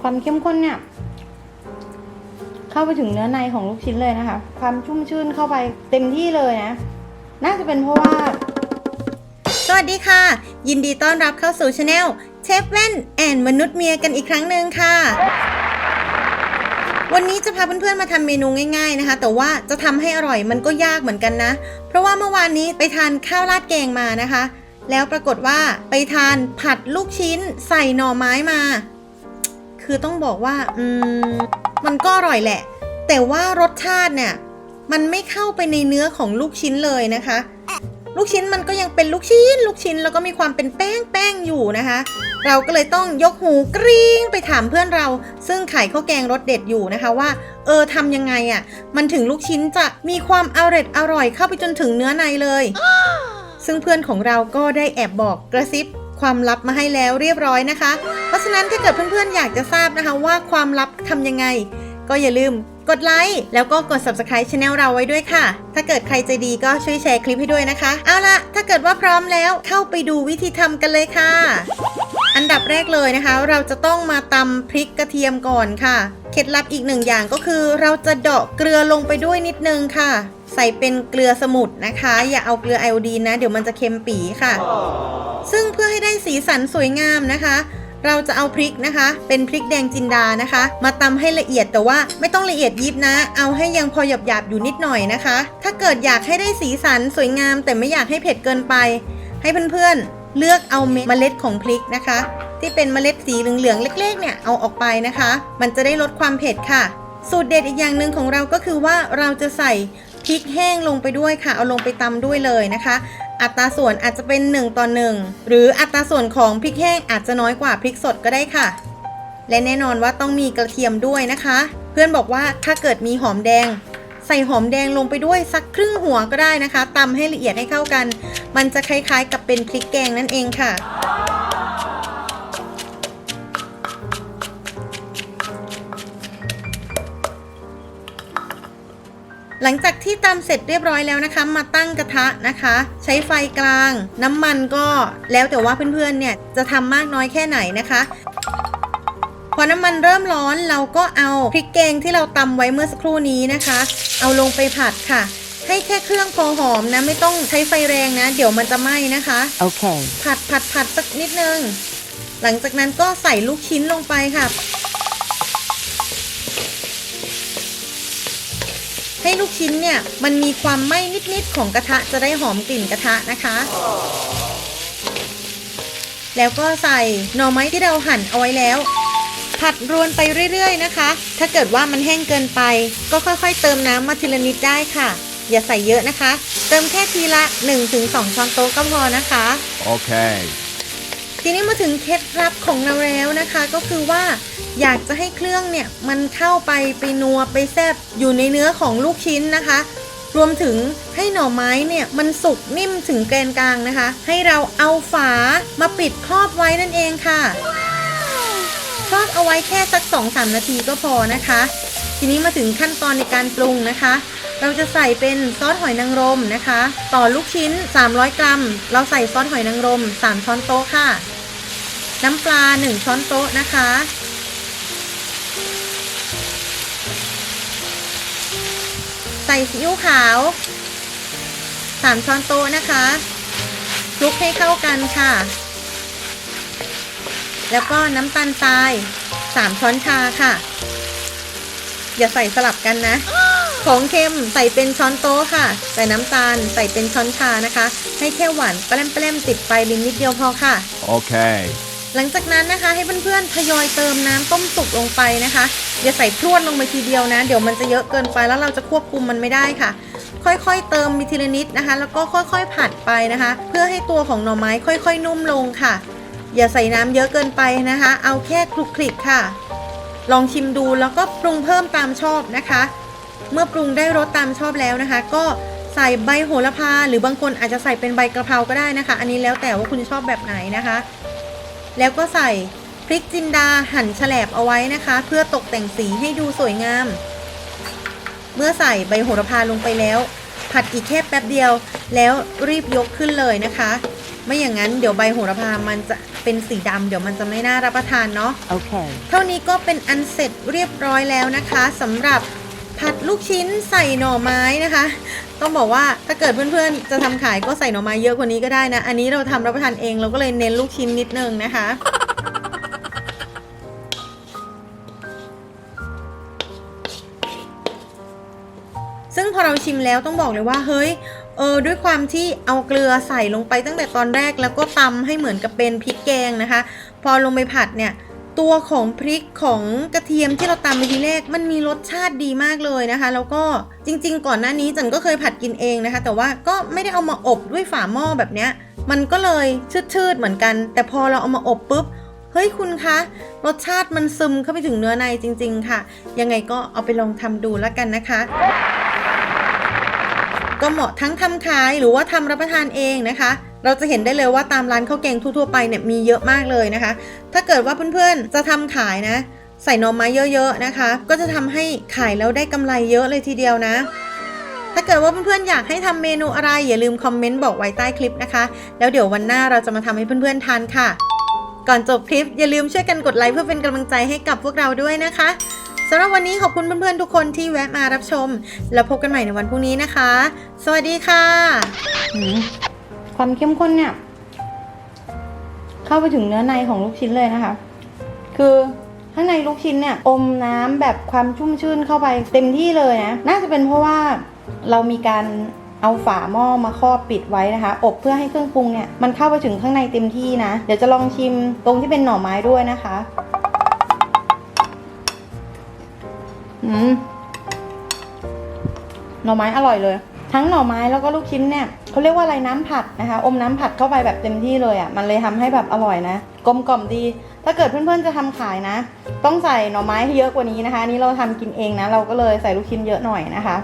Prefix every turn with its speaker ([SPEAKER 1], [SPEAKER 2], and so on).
[SPEAKER 1] ความเข้มข้นเนี่ย เข้าไปถึงเนื้อในของลูกชิ้นเลยนะคะ ความชุ่มชื่นเข้าไปเต็มที่เลยนะ น่าจะเป็นเพราะว่า
[SPEAKER 2] สวัสดีค่ะ ยินดีต้อนรับเข้าสู่ช anel เชฟแว่นแอนมนุษย์เมียกันอีกครั้งหนึ่งค่ะ วันนี้จะพาเพื่อนๆมาทำเมนูง่ายๆนะคะ แต่ว่าจะทำให้อร่อยมันก็ยากเหมือนกันนะ เพราะว่าเมื่อวานนี้ไปทานข้าวราดแกงมานะคะ แล้วปรากฏว่าไปทานผัดลูกชิ้นใส่หน่อไม้มา คือต้องบอกว่า อืม มันก็อร่อยแหละ แต่ว่ารสชาติเนี่ย มันไม่เข้าไปในเนื้อของลูกชิ้นเลยนะคะ ลูกชิ้นมันก็ยังเป็นลูกชิ้น ลูกชิ้นแล้วก็มีความเป็นแป้งแป้งอยู่นะคะ เราก็เลยต้องยกหูกริ้งไปถามเพื่อนเรา ซึ่งขายข้าวแกงรสเด็ดอยู่นะคะว่า เออทำยังไงอะ่ะ มันถึงลูกชิ้นจะมีความอร่อยอร่อยเข้าไปจนถึงเนื้อในเลย ซึ่งเพื่อนของเราก็ได้แอบบอกกระซิบความลับมาให้แล้วเรียบร้อยนะคะ เพราะฉะนั้นถ้าเกิดเพื่อนๆอยากจะทราบนะคะว่าความลับทำยังไง ก็อย่าลืมกดไลค์แล้วก็กด subscribe channel เราไว้ด้วยค่ะ ถ้าเกิดใครใจดีก็ช่วยแชร์คลิปให้ด้วยนะคะ เอาละถ้าเกิดว่าพร้อมแล้วเข้าไปดูวิธีทำกันเลยค่ะ อันดับแรกเลยนะคะ เราจะต้องมาตำพริกกระเทียมก่อนค่ะ เคล็ดลับอีกหนึ่งอย่างก็คือ เราจะเดาะเกลือลงไปด้วยนิดนึงค่ะ ใส่เป็นเกลือสมุทรนะคะ อย่าเอาเกลือไอโอดีนนะ เดี๋ยวมันจะเค็มปีค่ะ ซึ่งเพื่อให้ได้สีสันสวยงามนะคะ เราจะเอาพริกนะคะ เป็นพริกแดงจินดานะคะ มาตำให้ละเอียดแต่ว่าไม่ต้องละเอียดยิบนะ เอาให้ยังพอหยาบหยาบอยู่นิดหน่อยนะคะ ถ้าเกิดอยากให้ได้สีสันสวยงาม แต่ไม่อยากให้เผ็ดเกินไป ให้เพื่อนๆเลือกเอาเมล็ดของพริกนะคะ ที่เป็นเมล็ดสีเหลืองๆเล็ก ๆ เนี่ยเอาออกไปนะคะ มันจะได้ลดความเผ็ดค่ะสูตรเด็ดอีกอย่างหนึ่งของเราก็คือว่าเราจะใส่ ริกแห้งลงไปด้วยค่ะ เอาลงไปตำด้วยเลยนะคะ อัตราส่วนอาจจะเป็น 1 ต่อ 1 หรืออัตราส่วนของพริกแห้งอาจจะน้อยกว่าพริกสดก็ได้ค่ะ และแน่นอนว่าต้องมีกระเทียมด้วยนะคะ เพื่อนบอกว่าถ้าเกิดมีหอมแดง ใส่หอมแดงลงไปด้วยสักครึ่งหัวก็ได้นะคะตำให้ละเอียดให้เข้ากัน มันจะคล้ายๆกับเป็นพริกแกงนั่นเองค่ะ หลังจากที่ตำเสร็จเรียบร้อยแล้วนะคะ มาตั้งกระทะนะคะ ใช้ไฟกลาง น้ำมันก็แล้วแต่ว่าเพื่อนๆเนี่ยจะทำมากน้อยแค่ไหนนะคะพอน้ำมันเริ่มร้อนเราก็เอาพริกแกงที่เราตำไว้เมื่อสักครู่นี้นะคะ เอาลงไปผัดค่ะ ให้แค่เครื่องพอหอมนะไม่ต้องใช้ไฟแรงนะ เดี๋ยวมันจะไหม้นะคะ
[SPEAKER 3] Okay.
[SPEAKER 2] ผัดผัดผัดสักนิดนึง หลังจากนั้นก็ใส่ลูกชิ้นลงไปค่ะ ให้ลูกชิ้นเนี่ยมันมีความไหม้นิดๆของกระทะจะได้หอมกลิ่นกระทะนะคะ แล้วก็ใส่หน่อไม้ที่เราหั่นเอาไว้แล้ว ผัดรวนไปเรื่อยๆนะคะ ถ้าเกิดว่ามันแห้งเกินไป ก็ค่อยๆ เติมน้ำมาทีละนิดได้ค่ะ อย่าใส่เยอะนะคะ เติมแค่ทีละ 1-2 ช้อนโต๊ะก็พอนะคะ
[SPEAKER 3] Okay.
[SPEAKER 2] ทีนี้มาถึงเคล็ดลับของเราแล้วนะคะ ก็คือว่า อยากจะให้เครื่องเนี่ยมันเข้าไปไปนัวไปแซบอยู่ในเนื้อของลูกชิ้นนะคะ รวมถึงให้หน่อไม้เนี่ยมันสุกนิ่มถึงแกนกลางนะคะ ให้เราเอาฝามาปิดครอบไว้นั่นเองค่ะทอดเอาไว้แค่สัก 2-3 นาทีก็พอนะคะ ทีนี้มาถึงขั้นตอนในการปรุงนะคะ เราจะใส่เป็นซอสหอยนางรมนะคะ ต่อลูกชิ้น 300 กรัม เราใส่ซอสหอยนางรม 3 ช้อนโต๊ะค่ะ น้ำปลา 1 ช้อนโต๊ะนะคะ ส่ซีอิ๊วขาว3ช้อนโต๊ะนะคะคลุกให้เข้ากันค่ะ แล้วก็น้ำตาลทราย3ช้อนชาค่ะ อย่าใส่สลับกันนะ ของเค็มใส่เป็นช้อนโต๊ะค่ะแต่น้ำตาลใส่เป็นช้อนชานะคะ ให้แค่หวานแปล้มๆติดไปลินนิดเดียวพอค่ะ
[SPEAKER 3] Okay.
[SPEAKER 2] หลังจากนั้นนะคะให้เพื่อนๆทยอยเติมน้ำต้มสุกลงไปนะคะอย่าใส่พรวดลงไปทีเดียวนะ เดี๋ยวมันจะเยอะเกินไปแล้วเราจะควบคุมมันไม่ได้ค่ะ ค่อยๆ เติมมิทีละนิดนะคะ แล้วก็ค่อยๆผัดไปนะคะ เพื่อให้ตัวของหน่อไม้ค่อยๆ นุ่มลงค่ะ อย่าใส่น้ำเยอะเกินไปนะคะ เอาแค่คลุกคลิกค่ะ ลองชิมดูแล้วก็ปรุงเพิ่มตามชอบนะคะ เมื่อปรุงได้รสตามชอบแล้วนะคะ ก็ใส่ใบโหระพา หรือบางคนอาจจะใส่เป็นใบกระเพราก็ได้นะคะ อันนี้แล้วแต่ว่าคุณชอบแบบไหนนะคะ แล้วก็ใส่พริกจินดาหั่นแฉลบเอาไว้นะคะ เพื่อตกแต่งสีให้ดูสวยงาม เมื่อใส่ใบโหระพาลงไปแล้ว ผัดอีกแค่แป๊บเดียว แล้วรีบยกขึ้นเลยนะคะ ไม่อย่างนั้นเดี๋ยวใบโหระพามันจะเป็นสีดำเดี๋ยวมันจะไม่น่ารับประทานเนาะ
[SPEAKER 3] Okay.
[SPEAKER 2] เท่านี้ก็เป็นอันเสร็จเรียบร้อยแล้วนะคะสำหรับ ผัดลูกชิ้นใส่หน่อไม้นะคะ ต้องบอกว่าถ้าเกิดเพื่อนๆ จะทำขายก็ใส่หน่อไม้เยอะกว่านี้ก็ได้นะ อันนี้เราทำรับประทานเองเราก็เลยเน้นลูกชิ้นนิดนึงนะคะซึ่งพอเราชิมแล้วต้องบอกเลยว่าเฮ้ยเออด้วยความที่เอาเกลือใส่ลงไปตั้งแต่ตอนแรกแล้วก็ตำให้เหมือนกับเป็นพริกแกงนะคะ พอลงไปผัดเนี่ย ตัวของพริกของกระเทียมที่เราตำไปทีแรก มันมีรสชาติดีมากเลยนะคะ แล้วก็จริง ๆ ก่อนหน้านี้จันก็เคยผัดกินเองนะคะ แต่ว่าก็ไม่ได้เอามาอบด้วยฝาหม้อแบบเนี้ย มันก็เลยชืดๆเหมือนกัน แต่พอเราเอามาอบปุ๊บเฮ้ยคุณคะ รสชาติมันซึมเข้าไปถึงเนื้อในจริง ๆ ค่ะ ยังไงก็เอาไปลองทำดูแล้วกันนะคะ ก็เหมาะทั้งทำขายหรือว่าทำรับประทานเองนะคะ เราจะเห็นได้เลยว่าตามร้านข้าวแกงทั่วๆไปเนี่ยมีเยอะมากเลยนะคะ ถ้าเกิดว่าเพื่อนๆจะทำขายนะ ใส่หน่อไม้เยอะๆนะคะ ก็จะทำให้ขายแล้วได้กำไรเยอะเลยทีเดียวนะถ้าเกิดว่าเพื่อนๆอยากให้ทำเมนูอะไร อย่าลืมคอมเมนต์บอกไว้ใต้คลิปนะคะ แล้วเดี๋ยววันหน้าเราจะมาทำให้เพื่อนๆทานค่ะ ก่อนจบคลิป อย่าลืมช่วยกันกดไลค์เพื่อเป็นกำลังใจให้กับพวกเราด้วยนะคะสำหรับวันนี้ขอบคุณเพื่อนๆทุกคนที่แวะมารับชม แล้วพบกันใหม่ในวันพรุ่งนี้นะคะ สวัสดีค่ะ
[SPEAKER 1] ความเข้มข้นเนี่ย เข้าไปถึงเนื้อในของลูกชิ้นเลยนะคะ คือข้างในลูกชิ้นเนี่ย อมน้ำแบบความชุ่มชื่นเข้าไปเต็มที่เลยนะ น่าจะเป็นเพราะว่าเรามีการเอาฝาหม้อมาครอบปิดไว้นะคะ อบเพื่อให้เครื่องปรุงเนี่ยมันเข้าไปถึงข้างในเต็มที่นะ เดี๋ยวจะลองชิมตรงที่เป็นหน่อไม้ด้วยนะคะ อืมหน่อไม้อร่อยเลย ทั้งหน่อไม้แล้วก็ลูกชิ้นเนี่ยเขาเรียกว่าอะไรน้ำผัดนะคะ อมน้ำผัดเข้าไปแบบเต็มที่เลยอะ่ะมันเลยทำให้แบบอร่อยนะ กลมกล่อมดี ถ้าเกิดเพื่อนๆจะทำขายนะ ต้องใส่หน่อไม้ให้เยอะกว่านี้นะคะนี่เราทำกินเองนะ เราก็เลยใส่ลูกชิ้นเยอะหน่อยนะคะ